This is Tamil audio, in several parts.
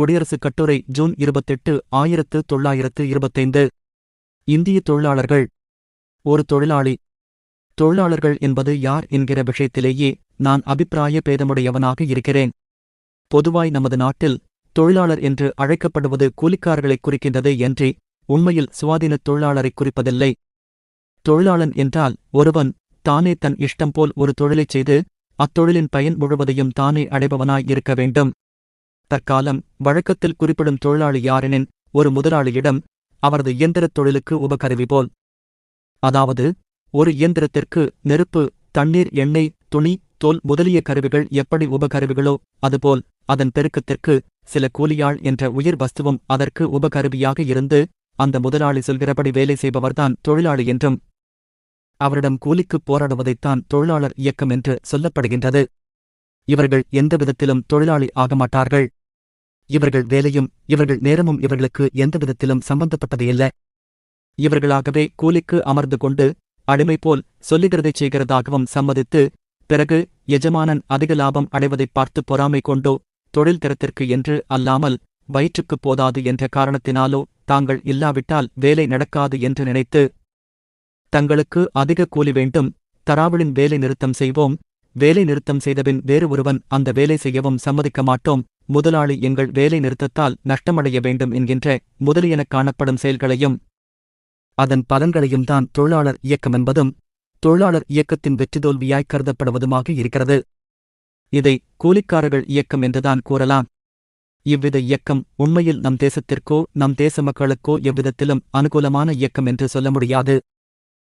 குடியரசுக் கட்டுரை ஜூன் இருபத்தெட்டு ஆயிரத்து தொள்ளாயிரத்து இருபத்தைந்து. இந்திய தொழிலாளர்கள். ஒரு தொழிலாளி. தொழிலாளர்கள் என்பது யார் என்கிற விஷயத்திலேயே நான் அபிப்பிராய பேதமுடையவனாக இருக்கிறேன். பொதுவாய் நமது நாட்டில் தொழிலாளர் என்று அழைக்கப்படுவது கூலிக்காரர்களைக் குறிக்கின்றது என்றே உண்மையில் சுவாதீனத் தொழிலாளரைக் குறிப்பதில்லை. தொழிலாளன் என்றால் ஒருவன் தானே தன் இஷ்டம் போல் ஒரு தொழிலைச் செய்து அத்தொழிலின் பயன் முழுவதையும் தானே அடைபவனாய் இருக்க வேண்டும். தற்காலம் வழக்கத்தில் குறிப்பிடும் தொழிலாளி யாரெனின் ஒரு முதலாளியிடம் அவரது இயந்திரத் தொழிலுக்கு உபகருவி போல். அதாவது ஒரு இயந்திரத்திற்கு நெருப்பு தண்ணீர் எண்ணெய் துணி தோல் முதலிய கருவிகள் எப்படி உபகருவிகளோ அதுபோல் அதன் பெருக்கத்திற்கு சில கூலியாள் என்ற உயிர் வஸ்துவும் அதற்கு உபகருவியாக இருந்து அந்த முதலாளி சொல்கிறபடி வேலை செய்பவர்தான் தொழிலாளி என்றும் அவரிடம் கூலிக்குப் போராடுவதைத்தான் தொழிலாளர் இயக்கம் என்று சொல்லப்படுகின்றது. இவர்கள் எந்த விதத்திலும் தொழிலாளி ஆக மாட்டார்கள். இவர்கள் வேலையும் இவர்கள் நேரமும் இவர்களுக்கு எந்தவிதத்திலும் சம்பந்தப்பட்டதையல்ல இவர்களாகவே கூலிக்கு அமர்ந்து கொண்டு அடிமை போல் சொல்லுகிறதைச் செய்கிறதாகவும் சம்மதித்து பிறகு எஜமானன் அதிக லாபம் அடைவதைப் பார்த்து பொறாமை கொண்டோ தொழில் திறத்திற்கு என்று அல்லாமல் வயிற்றுக்குப் போதாது என்ற காரணத்தினாலோ தாங்கள் இல்லாவிட்டால் வேலை நடக்காது என்று நினைத்து தங்களுக்கு அதிக கூலி வேண்டும் தராவிளின் வேலை நிறுத்தம் செய்வோம் வேலை நிறுத்தம் செய்தபின் வேறு ஒருவன் அந்த வேலை செய்யவும் சம்மதிக்க மாட்டோம் முதலாளி எங்கள் வேலை நிறுத்தத்தால் நஷ்டமடைய வேண்டும் என்கின்ற முதலியன காணப்படும் செயல்களையும் அதன் பலன்களையும் தான் தொழிலாளர் இயக்கம் என்பதும் தொழிலாளர் இயக்கத்தின் வெற்றி தோல்வியாய் கருதப்படுவதுமாக இருக்கிறது. இதை கூலிக்காரர்கள் இயக்கம் என்றுதான் கூறலாம். இவ்வித இயக்கம் உண்மையில் நம் தேசத்திற்கோ நம் தேச மக்களுக்கோ எவ்விதத்திலும் அனுகூலமான இயக்கம் என்று சொல்ல முடியாது.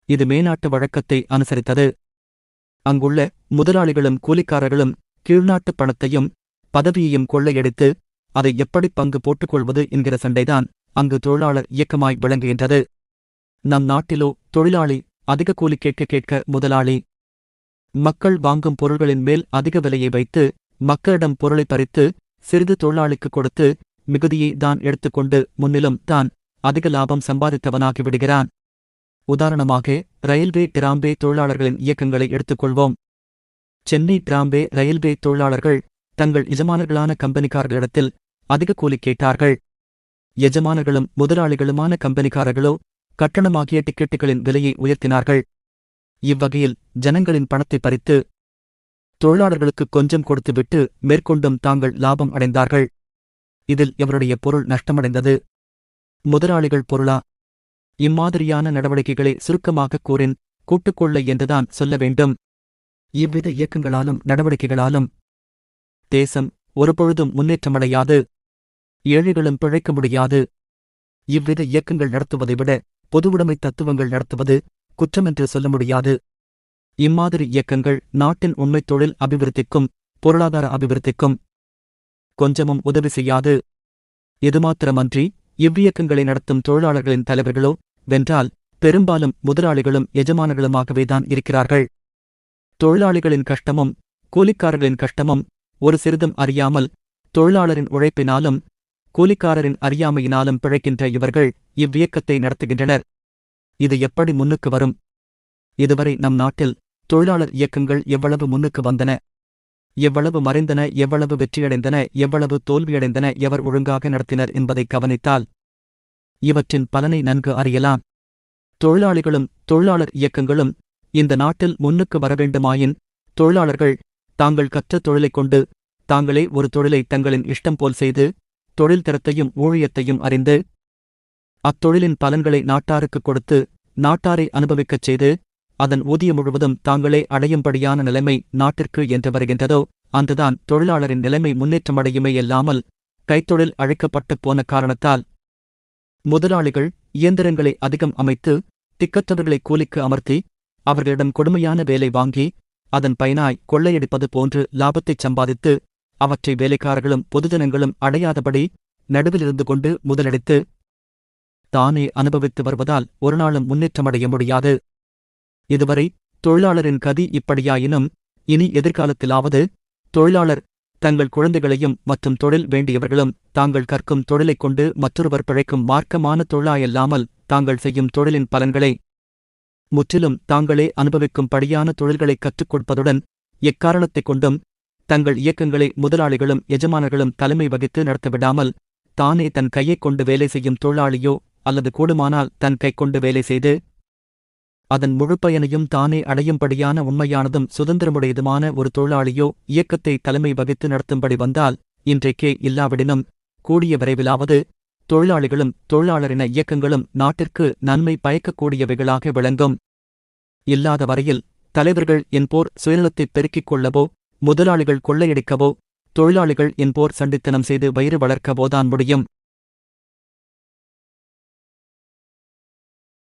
இது மேநாட்டு வழக்கத்தை அனுசரித்தது. அங்குள்ள முதலாளிகளும் கூலிக்காரர்களும் கீழ்நாட்டுப் பணத்தையும் பதவியையும் கொள்ளையடித்து அதை எப்படி பங்கு போட்டுக்கொள்வது என்கிற சண்டைதான் அங்கு தொழிலாளர் இயக்கமாய் விளங்குகின்றது. நம் நாட்டிலோ தொழிலாளி அதிக கூலி கேட்க கேட்க முதலாளி. மக்கள் வாங்கும் பொருள்களின் மேல் அதிக விலையை வைத்து மக்களிடம் பொருளை பறித்து சிறிது தொழிலாளிக்கு கொடுத்து மிகுதியை தான் எடுத்துக்கொண்டு முன்னிலும் தான் அதிக லாபம் சம்பாதித்தவனாகி விடுகிறான். உதாரணமாக ரயில்வே டிராம்பே தொழிலாளர்களின் இயக்கங்களை எடுத்துக்கொள்வோம். சென்னை டிராம்பே ரயில்வே தொழிலாளர்கள் தங்கள் எஜமானர்களான கம்பெனிக்காரர்களிடத்தில் அதிக கூலி கேட்டார்கள். எஜமானர்களும் முதலாளிகளுமான கம்பெனிக்காரர்களோ கட்டணமாகிய டிக்கெட்டுகளின் விலையை உயர்த்தினார்கள். இவ்வகையில் ஜனங்களின் பணத்தை பறித்து தொழிலாளர்களுக்கு கொஞ்சம் கொடுத்துவிட்டு மேற்கொண்டும் தாங்கள் லாபம் அடைந்தார்கள். இதில் எவருடைய பொருள் நஷ்டமடைந்தது? முதலாளிகள் பொருளா? இம்மாதிரியான நடவடிக்கைகளை சுருக்கமாகக் கூறின் கூட்டுக்கொள்ளை என்றுதான் சொல்ல வேண்டும். இவ்வித இயக்கங்களாலும் நடவடிக்கைகளாலும் தேசம் ஒருபொழுதும் முன்னேற்றமடையாது. ஏழைகளும் பிழைக்க முடியாது. இவ்வித இயக்கங்கள் நடத்துவதை விட பொதுவுடைமை தத்துவங்கள் நடத்துவது குற்றமென்று சொல்ல முடியாது. இம்மாதிரி இயக்கங்கள் நாட்டின் உண்மைத் தொழில் அபிவிருத்திக்கும் பொருளாதார அபிவிருத்திக்கும் கொஞ்சமும் உதவி செய்யாது. இது மாத்திரமன்றி இவ்வியக்கங்களை நடத்தும் தொழிலாளர்களின் தலைவர்களோ வென்றால் பெரும்பாலும் முதலாளிகளும் எஜமானர்களுமாகவேதான் இருக்கிறார்கள். தொழிலாளிகளின் கஷ்டமும் கூலிக்காரர்களின் கஷ்டமும் ஒரு சிறிதும் அறியாமல் தொழிலாளரின் உழைப்பினாலும் கூலிக்காரரின் அறியாமையினாலும் பிழைக்கின்ற இவர்கள் இவ்வியக்கத்தை நடத்துகின்றனர். இது எப்படி முன்னுக்கு வரும்? இதுவரை நம் நாட்டில் தொழிலாளர் இயக்கங்கள் எவ்வளவு முன்னுக்கு வந்தன? எவ்வளவு மறைந்தன? எவ்வளவு வெற்றியடைந்தன? எவ்வளவு தோல்வியடைந்தன? எவர் ஒழுங்காக நடத்தினர் என்பதை கவனித்தால் இவற்றின் பலனை நன்கு அறியலாம். தொழிலாளிகளும் தொழிலாளர் இயக்கங்களும் இந்த நாட்டில் முன்னுக்கு வரவேண்டுமாயின் தொழிலாளர்கள் தாங்கள் கற்ற தொழிலைக் கொண்டு தாங்களே ஒரு தொழிலை தங்களின் இஷ்டம் போல் செய்து தொழில் தரத்தையும் ஊழியத்தையும் அறிந்து அத்தொழிலின் பலன்களை நாட்டாருக்குக் கொடுத்து நாட்டாரை அனுபவிக்கச் செய்து அதன் ஊதியம் முழுவதும் தாங்களே அடையும்படியான நிலைமை நாட்டிற்கு என்று வருகின்றதோ அந்ததான் தொழிலாளரின் நிலைமை முன்னேற்றமடையுமே இல்லாமல் கைத்தொழில் அழைக்கப்பட்டுப் போன காரணத்தால் முதலாளிகள் இயந்திரங்களை அதிகம் அமைத்து திக்கற்றவர்களை கூலிக்கு அமர்த்தி அவர்களிடம் கொடுமையான வேலை வாங்கி அதன் பயனாய் கொள்ளையடிப்பது போன்று லாபத்தைச் சம்பாதித்து அவற்றை வேலைக்காரர்களும் பொதுஜனங்களும் அடையாதபடி நடுவிலிருந்து கொண்டு முதலடித்து தானே அனுபவித்து வருவதால் ஒருநாளும் முன்னேற்றமடைய முடியாது. இதுவரை தொழிலாளரின் கதி இப்படியாயினும் இனி எதிர்காலத்திலாவது தொழிலாளர் தங்கள் குழந்தைகளையும் மற்றும் தொழில் வேண்டியவர்களும் தாங்கள் கற்கும் தொழிலைக் கொண்டு மற்றொருவர் பிழைக்கும் மார்க்கமான தொழிலாயல்லாமல் தாங்கள் செய்யும் தொழிலின் பலன்களை முற்றிலும் தாங்களே அனுபவிக்கும் படியான தொழில்களைக் கற்றுக் கொடுப்பதுடன் எக்காரணத்தைக் கொண்டும் தங்கள் இயக்கங்களை முதலாளிகளும் எஜமானர்களும் தலைமை வகித்து நடத்தவிடாமல் தானே தன் கையைக் கொண்டு வேலை செய்யும் தொழிலாளியோ அல்லது கூடுமானால் தன் கை கொண்டு வேலை செய்து அதன் முழுப்பயனையும் தானே அடையும்படியான உண்மையானதும் சுதந்திரமுடையதுமான ஒரு தொழிலாளியோ இயக்கத்தை தலைமை வகித்து நடத்தும்படி வந்தால் இன்றைக்கே இல்லாவிடினும் கூடிய விரைவிலாவது தொழிலாளிகளும் தொழிலாளரின இயக்கங்களும் நாட்டிற்கு நன்மை பயக்கக்கூடியவைகளாக விளங்கும். இல்லாத வரையில் தலைவர்கள் என்போர் சுயநலத்தைப் பெருக்கிக் கொள்ளவோ முதலாளிகள் கொள்ளையடிக்கவோ தொழிலாளிகள் என்போர் சண்டித்தனம் செய்து வயிறு வளர்க்கவோதான் முடியும்.